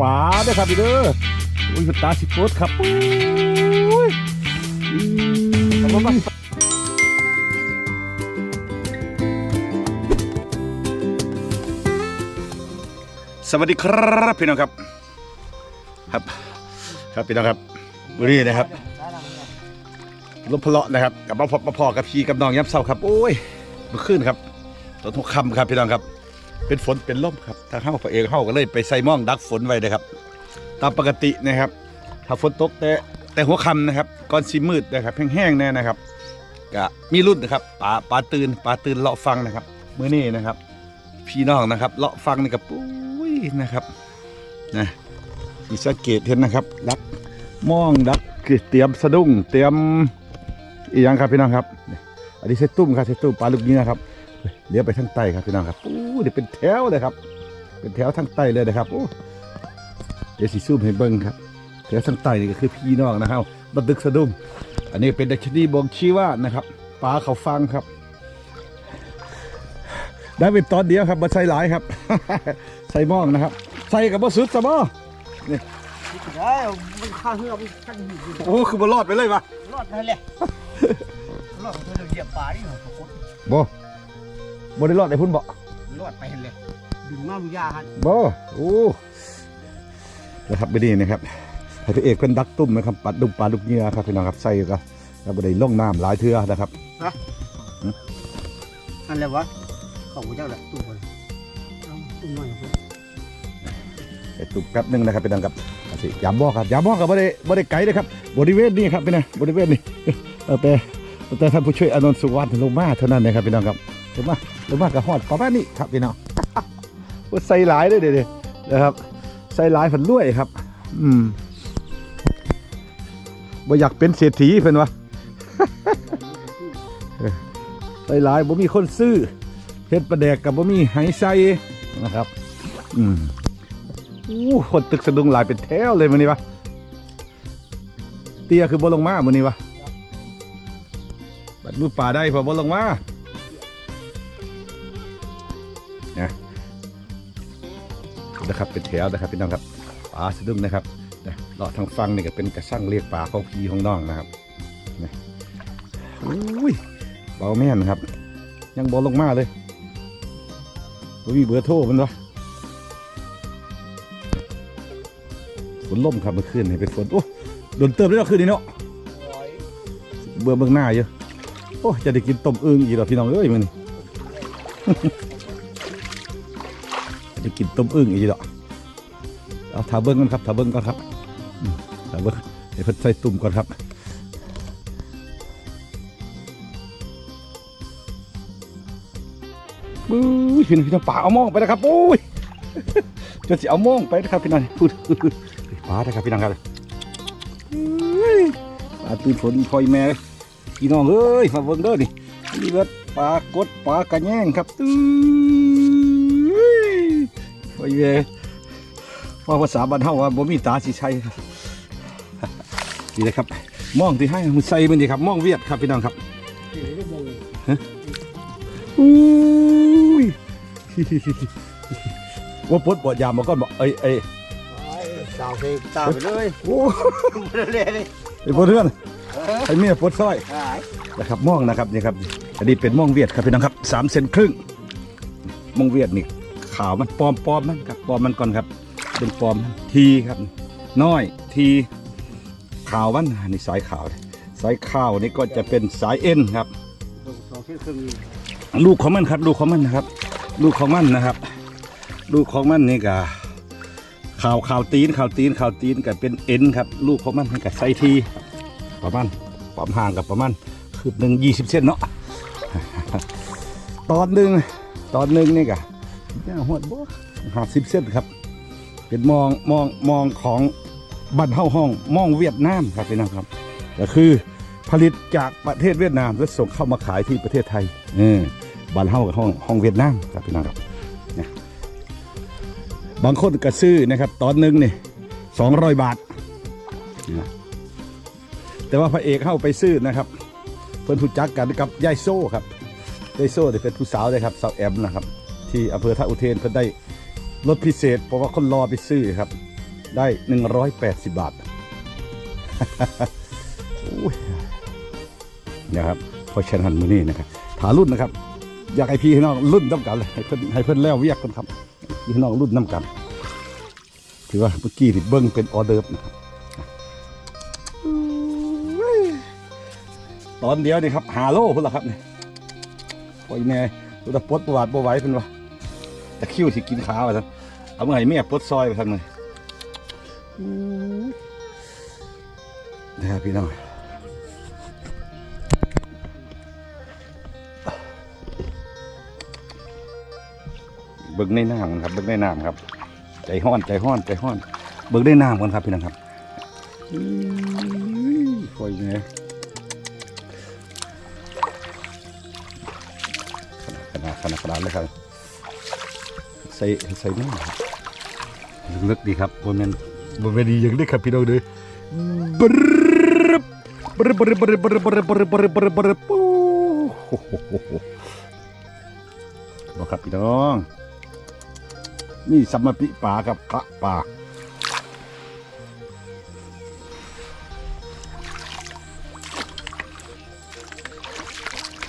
ปลาเด้อครับพี่เด้ออุ้ยตาสิโพดครับอุ้ยสวัสดีครับพี่น้องครับ ครับ ครับพี่น้องครับวันนี้นะครับลมพเลาะนะครับกับมาพบมาพอกับพี่กับน้องยับเศร้าครับ โอ้ยเมื่อคืนครับตอนทุกคำครับพี่น้องครับ เป็นฝนเป็นลมครับทางเข้าพระเอกเข้าก็เลยไปใส่ม่องดักฝนไว้นะครับ ตามปกตินะครับ ถ้าฝนตกแต่แต่หัวค่ำนะครับก่อนสีมืดนะครับแห้งๆแน่นะครับก็มีรุ่นนะครับปลาปลาตื่นปลาตื่นเลาะฟังนะครับเมื่อนี้นะครับ พี่น้องนะครับ เลาะฟังนี่กับปุ้ยนะครับนะมีสังเกตเห็นนะครับ ดักม่องดักคือเตรียมสะดุ้งเตรียมอีกอย่างครับพี่น้องครับ อันนี้เซตุ้มครับเซตุ้มปลาลูกนี้นะครับ เลี้ยวไปทางใต้ครับพี่น้องครับโอ้เดี๋ยวเป็นแถวเลยครับ เป็นแถวทางใต้เลยนะครับโอ้เดี๋ยวสีซูมให้เบิ้งครับแถวทางใต้นี่ก็คือพี่น้องนะครับบันดึกสะดุ้งอันนี้เป็นดัชนีบ่งชี้ว่านะครับปลาเขาฟังครับ ได้เป็นตอนเดียวครับมาใส่หลายครับ ใส่หม้องนะครับ ใส่กับบ่สุดสะบ่ได้มันข้าเหือมันขั้นหินโอ้คือบ่รอดไปเลยวะรอดไปเลยรอดเธอเหยียบปลาที่หัวกดบ่ บ่ได้รอดได้พุ่นบ่รอดไปเลยดึงมาบุญยาฮันบ่โอ้นะครับไปดีนะครับให้พระเอกเป็นดักตุ้มนะครับปัดดุกปลาดุกเหงื่อครับพี่น้องครับใส่ก็แล้วบ่ได้ลงน้ำหลายเทื่อนะครับอันแล้ววะของพระเจ้าแหละตุ้มเลยตุ้มหน่อยครับไอ้ตุกแป๊บหนึงนะครับพี่น้องครับอาสิยามบอกครับยามบอกกับบ่ได้บ่ได้ไกลเลยครับบริเวณนี้ครับพี่นะบริเวณนี้เออแต่แต่ท่านผู้ช่วยอานนท์สุวรรณลงมาเท่านั้นนะครับพี่น้องครับลงมาลงมากับฮอดประมาณนี้ครับพี่น้องว่าใส่หลายเลยเด้ๆนะครับ ใส่หลายผันรวยครับ อืมบ่อยากเป็นเศรษฐีเพิ่นวะใส่หลายบ่มีคนซื้อเฮ็ดประแดกกับบ่มีไหใส่นะครับ อืมอู้คนตึกสะดุ้งหลายเป็นแถวเลยมื้อนี้วะเตี้ยคือบ่ลงมามื้อนี้วะบัดมือป่าได้พอบ่ลงมา นะครับ เป็นแถวนะครับพี่น้องครับปลาสะดุ้งนะครับนะเลาะทางฟังนี่ก็เป็นกระสั่งเรียกปลาของพี่ของน้องนะครับนะอุ้ยเบาแม่นครับ ยังบ่ลงมาเลยบ่มีเบอร์โทรมันวะฝนล่มครับเมื่อคืนให้เป็นฝนโอ้โดนเติมได้แล้วคืนนี้เนาะเบื่อเบื้องหน้าเยอะโอ้จะได้กินต้มอึ่งอีกแล้วพี่น้องเอ้ยมึง จะได้กินต้มอึ่งอีกแล้วเอาถาเบิ้งกันครับถาเบิ้งก่อนครับถาเบิ้งเดี๋ยวเพิ่นใส่ตุ่มก่อนครับบู๊ยพี่น้องพี่น้องป่าเอามองไปแล้วครับโอ้ยจนสิเอามองไปนะครับพี่น้องพูดปลาได้ครับพี่น้องครับอุ้ยปลาตื่นฝนคอยแม่พี่น้องเอ้ยมาเบิ่งเด้อนี่นี่เบิดปลากดปลากระแยงครับตื้อ คอยแม่ว่าภาษาบ้านเฮาว่าบ่มีตาสิใช่ครับนี่นะครับมองที่ให้มันใส่มันดีครับมองเวียดครับพี่น้องครับอุ้ยว่าปลดบ่ยามมาก่อนบ่เอ้ยเอ้ยสาวไปสาวไปเลยโอ้เลยเลยไอ้พวกเพื่อนไอ้เมียปลดสร้อยหายนะครับม่องนะครับนี่ครับอันนี้เป็นม่องเวียดครับพี่น้องครับสามเซนครึ่งม่องเวียดนี่ ขาวมันปลอมปอมมันครับปอมมันก่อนครับ เป็นปอมมันทีครับน้อยทีขาวมันนี่สายขาว สายขาวนี่ก็จะเป็นสายเอ็นครับสองเส้นครึ่งลูกของมันครับ ลูกของมันนะครับ ลูกของมันนะครับ ลูกของมันนี่ก็ข่าวข่าวตีนข่าวตีนข่าวตีนกับเป็นเอ็นครับ ลูกของมันมันกับไซทีประมาณความห่างกับประมาณคืบหนึ่งยี่สิบเซนเนาะตอนหนึ่งตอนหนึ่งนี่กะ ย่าหดบ่หาสิบเซนครับ เป็นมองมองมองของบ้านเฮาห้องมองเวียดนามครับพี่น้องครับก็คือผลิตจากประเทศเวียดนามแล้วส่งเข้ามาขายที่ประเทศไทยเออบ้านเฮากับห้องห้องเวียดนามครับพี่น้องครับนีบางคนก็ซื้อนะครับ ตอนนึงนี่สองร้อยบาทนะแต่ว่าพระเอกเข้าไปซื้อนะครับเพื่อนผู้จักกันกับยายโซ่ครับยายโซ่เนี่ยเป็นผู้สาวเลยครับสาวแอมนะครับ ที่อำเภอท่าอุเทนเพิ่นได้รถพิเศษ เพราะว่าคนรอไปซื้อครับ ได้หนึ่งร้อยแปดสิบาทโอ้ยนะครับเพราะฉะนั้นมื้อนี้นะครับถารุ่นนะครับ อยากให้พี่ให้น้องรุ่นน้ำกันเลยให้เพิ่นให้เพิ่นแล้วเวียกกันครับพี่น้องรุ่นน้ำกันถือว่าเมื่อกี้ที่เบิ้งเป็นออเดิร์ฟนะครับตอนเดียวนี่ครับหาโลพุ่นละครับเนี่ยโอ้ยแน่ตัวตะปดประวัติประไหว้เพิ่นว่า ตะคิวที่กินขาไปท่นเอาเมื่อไหร่แม่ปลดซอยไปทางเลยนะครับพี่น้องเบิ่งในน้ำกันครับเบิ่งในน้ำครับ ใจห้อนใจห้อนใจห้อน เบิ่งในน้ำกันครับพี่น้องครับอื้อคอยไงขนาดขนาดขนาดเลยครับ ใส่ใส่น้ำครับลึกๆดีครับบนแมนบนแมนดีย่างนี้ครับพี่น้องเด้อบรึบบรึบบรึบบรึบบรึบบรึบบรึบบรึบบรึบบรึบโอ้โหบอกครับพี่น้อง นี่สัมมาปิป่ากับกะป่า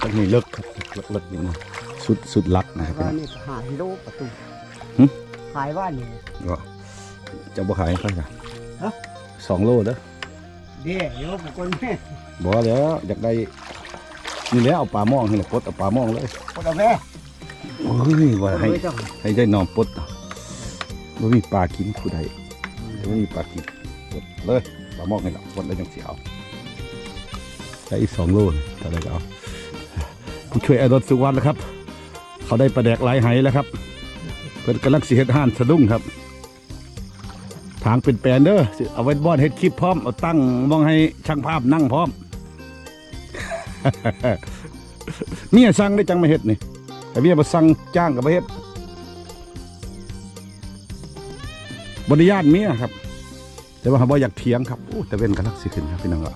ตั้งนี้เลิกเลิกเลิกนี่นะ สุดสุดลักนะครับว่านี่หาฮิโร่ประตูหึขายว่านี่ก็จะบ่ขายให้ใครกันฮะสองโลเด้อเด้เดี๋ยวผมคนแม่บอกแล้วอยากได้นี่แหล้วเอาปลาหม้องให้เลยปลดเอาปลาหม้องเลยคนเอาแม่โอ้ยว่าให้ไม่ต้องให้ได้นอนปลดบ่มีปลากินผู้ใดจะไม่มีปลากินปลดเลยปลาหม้องนี่แหละปลดแล้วยังสิเอาได้อีกสองโลนี่เท่าไหรก็เอาผู้ช่วยไอรถสุวรรณนะครับ เขาได้ประแดกหลายไหแล้วครับเพิ่นกำลังสิเฮ็ดห้านสะดุ้งครับ ทางเป็นแปลนเด้อสิเอาไว้บอดเฮ็ดคลิปพร้อมเอาตั้งมองให้ช่างภาพนั่งพร้อม เมียสั่งได้จังมาเฮ็ดนี่แต่เมียบ่สั่งจ้างกับมาเฮ็ดบริญาตเมียครับ แต่ว่าบ่อยากเถียงครับโอ้แต่เว้นกันลักสิขึ้นครับพี่น้องอะ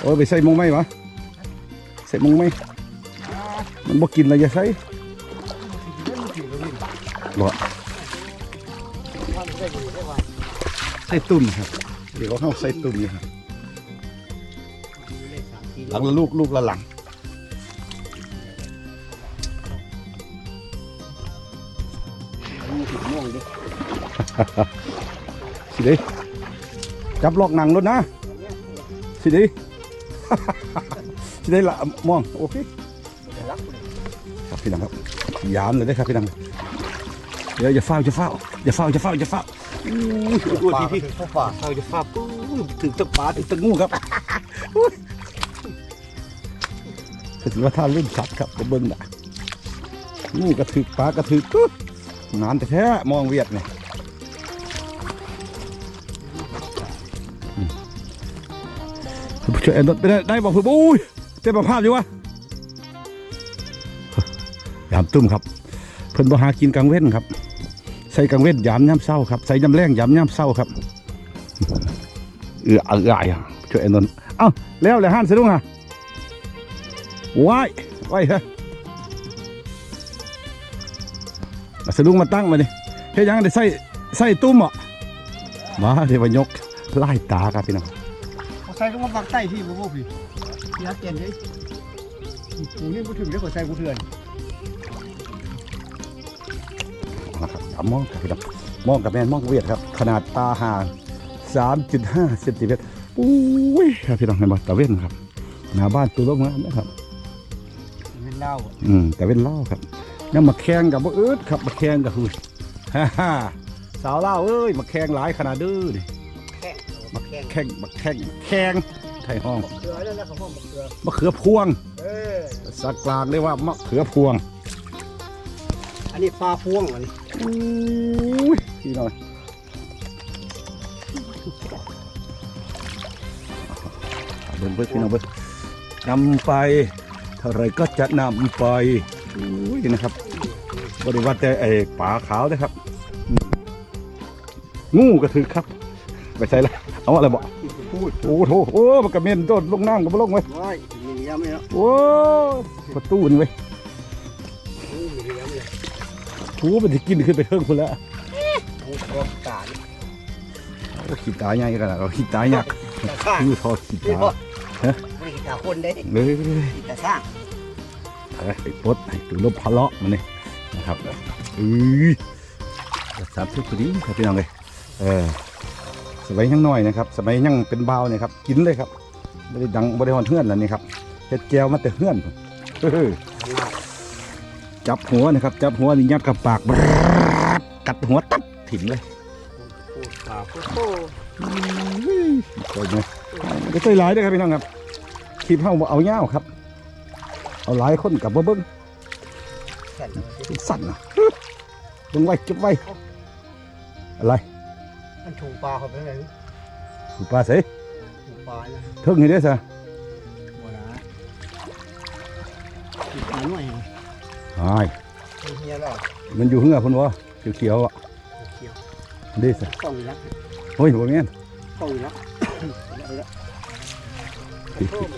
โอ้ยไปใส่มงไหมวะ ใส่มงไหมมันบ่กินอะไรอย่าใส่บ่ใส่ตุ่มครับ เดี๋ยวเขาใส่ตุ่มนี่ครับหลังละลูกลูกละหลังสิเดีจับลอกหนังรถนะ สิเดี สิเดีละมองโอเคครับพี่น้องครับยามเลยได้ครับพี่น้องเดี๋ยวอย่าเฝ้าอย่าเฝ้าอย่าเฝ้าอย่าเฝ้าอย่าเฝ้าอู้ยพี่พี่เข้าเฝ้าอย่าเฝ้าถึงตะปาถึงตะงูครับถือว่าท่าเล่นสัตว์ครับกระเบิ้งนะงูกระถือปลากระถือปุ๊บงานแท้มองเวียดเนี่ยช่วยรถไปได้ได้บอกเพื่อนอุ้ย เต็มภาพอยู่วะยามตุ้มครับ เพิ่นบ่หากินกลางเว้นครับ ใส่กลางเว้นยามย่ำเศร้าครับใส่ยำแรงยามย่ำเศร้าครับเอือเอืออะช่วยไอ้นนท์เอ้าแล้วเลยห้านสะดุ้งอะว้ายว้ายเฮ้ยเอาสะดุ้งมาตั้งมาดิเฮ้ยยังได้ใส่ใส่ตุ้มอะมาเดี๋ยวมายกไล่ตาครับพี่น้องเขาใส่ก็มาปักใต้พี่บ่บ่ พี่พี่ฮักเกนเลยกูนี่กูถึงได้กว่าใส่กูเถื่อนนะครับอย่ามองกับพี่น้องมองกับแม่นมองเวียดครับ ขนาดตาห่าง3.5เซนติเมตรอุ้ยครับพี่น้องเห็นบ่ตะเว้นครับหน้าบ้านตัวลงมานะครับเป็นเหล้าอืมแต่เว้นเล่าครับยังมาแข่งกับบ่เอิดครับมาแข่งกับคือฮ่าฮ่าสาวเล่าวเอ้ยมาแข่งหลายขนาดเด้อนี่แค่มาแข่งแข่งมาแข่ง แข่งไทยห้องเกลือแล้วแล้วเขาห้องเกลือมะเขือพวงเออสักกลางเรียกว่ามะเขือพวงอันนี้ปลาพวงอันนี้อุ้ยพี่น้อยเบิ่งเบิ่งพี่น้องเบิ่งนำไปเท่าไรก็จะนำไปอุ้ยนะครับบริวัติแต่ไอ้ป่าขาวนะครับอืมงูกระถือครับ ไปใส่ละเอาอะไรบอก พูดโอ้โหโอ้มันกระเม็นโดดลงน้ำกับลงไว้ยว้ายมีเลี้ยงไมเนาะโอ้ประตูนี่ไว้หูมันจะกินขึ้นไปเทิงคุณล้วโอ้ตาขี้ตาใหญ่กันแล้วขี้ตาหยักยูทอดขี้ตาฮะไม่ได้ตาคนได้เลยขี้ตาสร้างไปปดให้ตัวลบพะเลาะมันนี่นะครับอือสามสิบพอดีครับพี่น้องเลยเออ สมัยยังน้อยนะครับ สมัยยังเป็นเบาเนี่ยครับกินเลยครับไม่ได้ดังไม่ได้หอนเฮือนแล้วนี่ครับเฮ็ดแก้วมาแต่เฮือนพุ่ออจับหัวนะครับ จับหัวนี่ยัดกับปากบรรดกัดหัวตัดถิ่นเลยตาโอ้โอ้ยเนี่ยก็ใหลายเด้วยครับพี่น้องครับคลิปเฮาบ่เอาเงาครับ เอาหลายคนกับเบิ่งสั่นสั่นนะเบิ่งไว้เก็บไว้อะไร มันถูกปลาเขาไปไหนสุปลาเสยถูกปลานะเทิงนี่เด้อซะบัวนะถูกปลาหน่อยอ้ายเฮียแล้วมันอยู่เหือพุ่นวะเขียวๆอะเขียวเด้อซะกล้องอีรักโอ้ยบ่แม่นกล้องอีรักเอาละโทษเล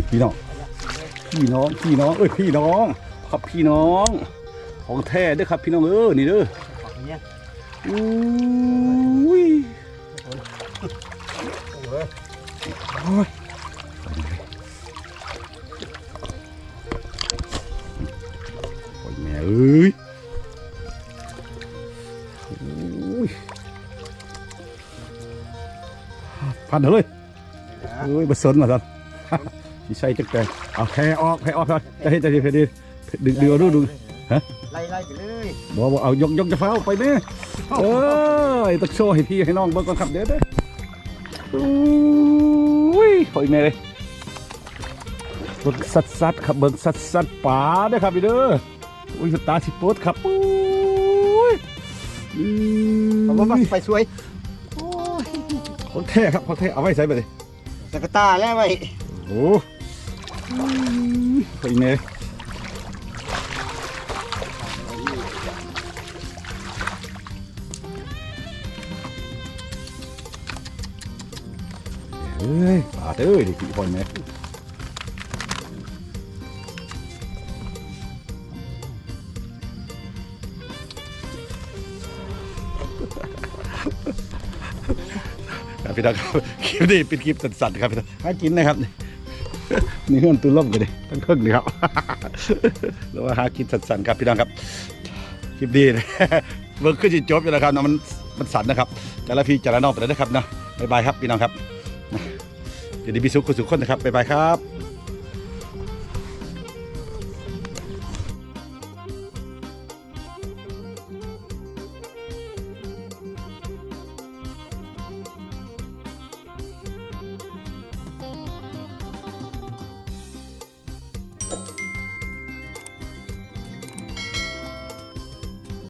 ยพี่น้องพี่น้องพี่น้องเอ้ยพี่น้องครับพี่น้อง ของแท้เด้อครับพี่น้องเออนี่เด้อปักเนี่ย อุ้ยโอ้ยโอ้ยแม่เอ้ยโอ้ยพันเถอะเลยเอ้ยบะสนมาสันที่ใช่จักแต่เอาแพออกแพออกครับจะให้จะให้ดีดึงดึงเอาดู ดูไล่ไล่ไปเลยบอกว่าเอายกยกจะเฝ้าไปแม่เอ้ยต้องโชว์ให้พี่ให้น้องเบิ่งก่อนครับเดี๋ยวเด้ออุ้ยโอ้ยแม่เลยเบิ่งสัดสัดๆครับเบิ่งสัดสัดๆป๋าเด้อครับพี่เด้ออุ้ยตาสิโปดครับอุ้ยอืมผมว่าไปสวยคนแท้ครับคนแท้เอาไว้ใส่ไปเลยตะกตาแล้วไว้โอ้โอ้ยแม่ เฮ้ยป่าเด้อดิพี่พ่อแม่ครับพี่น้องครับคลิปนี้เป็นคลิปสั้นๆครับพี่น้องหากินนะครับนี่มีเฮือนตัวล่มกันดิทั้งเครื่องนี่ครับแล้วว่าหากินสั้นๆครับพี่น้องครับคลิปนี้เวิร์กขึ้นจิจบอยู่แล้วครับนะมันมันสั้นนะครับ แต่ละพี่แต่ละน้องไปเลยนะครับนะบ๊ายบายครับพี่น้องครับ จะได้มีสุขสุขคนนะครับบ๊ายบายครับ